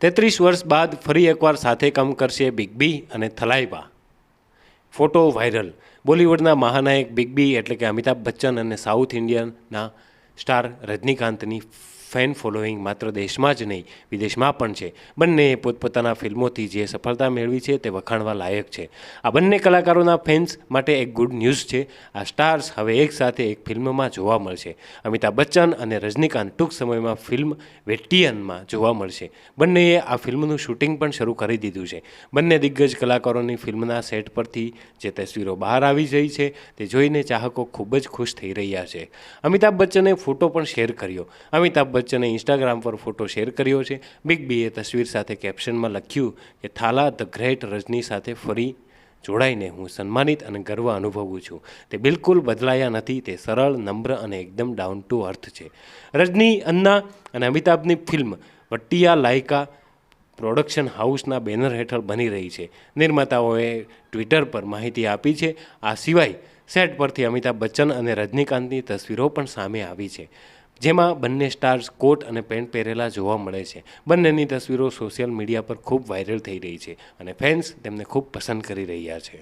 તેત્રીસ વર્ષ બાદ ફરી એકવાર સાથે કામ કરશે બિગ બી અને થલાઈવા ફોટો વાયરલ. બોલિવૂડના મહાનાયક બિગ બી એટલે કે અમિતાભ બચ્ચન અને સાઉથ ઇન્ડિયનના સ્ટાર રજનીકાંતની ફેન ફોલોઈંગ માત્ર દેશમાં જ નહીં, વિદેશમાં પણ છે. બંનેએ પોતપોતાના ફિલ્મોથી જે સફળતા મેળવી છે તે વખાણવા લાયક છે. આ બંને કલાકારોના ફેન્સ માટે એક ગુડ ન્યૂઝ છે. આ સ્ટાર્સ હવે એકસાથે એક ફિલ્મમાં જોવા મળશે. અમિતાભ બચ્ચન અને રજનીકાંત ટૂંક સમયમાં ફિલ્મ વેટિયનમાં જોવા મળશે. બંનેએ આ ફિલ્મનું શૂટિંગ પણ શરૂ કરી દીધું છે. બંને દિગ્ગજ કલાકારોની ફિલ્મના સેટ પરથી જે તસવીરો બહાર આવી જઈ છે, તે જોઈને ચાહકો ખૂબ જ ખુશ થઈ રહ્યા છે. અમિતાભ બચ્ચને ફોટો પણ શેર કર્યો. અમિતાભ બચ્ચને ઇન્સ્ટાગ્રામ પર ફોટો શેર કર્યો છે. બિગ બીએ તસવીર સાથે કેપ્શનમાં લખ્યું કે, થાલા ધ ગ્રેટ રજની સાથે ફરી જોડાઈને હું સન્માનિત અને ગર્વ અનુભવું છું. તે બિલકુલ બદલાયા નથી, તે સરળ, નમ્ર અને એકદમ ડાઉન ટુ અર્થ છે. રજની, અન્ના અને અમિતાભની ફિલ્મ વટ્ટિયા લાયકા પ્રોડક્શન હાઉસના બેનર હેઠળ બની રહી છે. નિર્માતાઓએ ટ્વિટર પર માહિતી આપી છે. આ સિવાય સેટ પરથી અમિતાભ બચ્ચન અને રજનીકાંતની તસવીરો પણ સામે આવી છે, જેમાં બંને સ્ટાર્સ કોટ અને પેન્ટ પહેરેલા જોવા મળે છે. બંનેની તસવીરો સોશિયલ મીડિયા પર ખૂબ વાયરલ થઈ રહી છે અને ફેન્સ તેમને ખૂબ પસંદ કરી રહ્યા છે.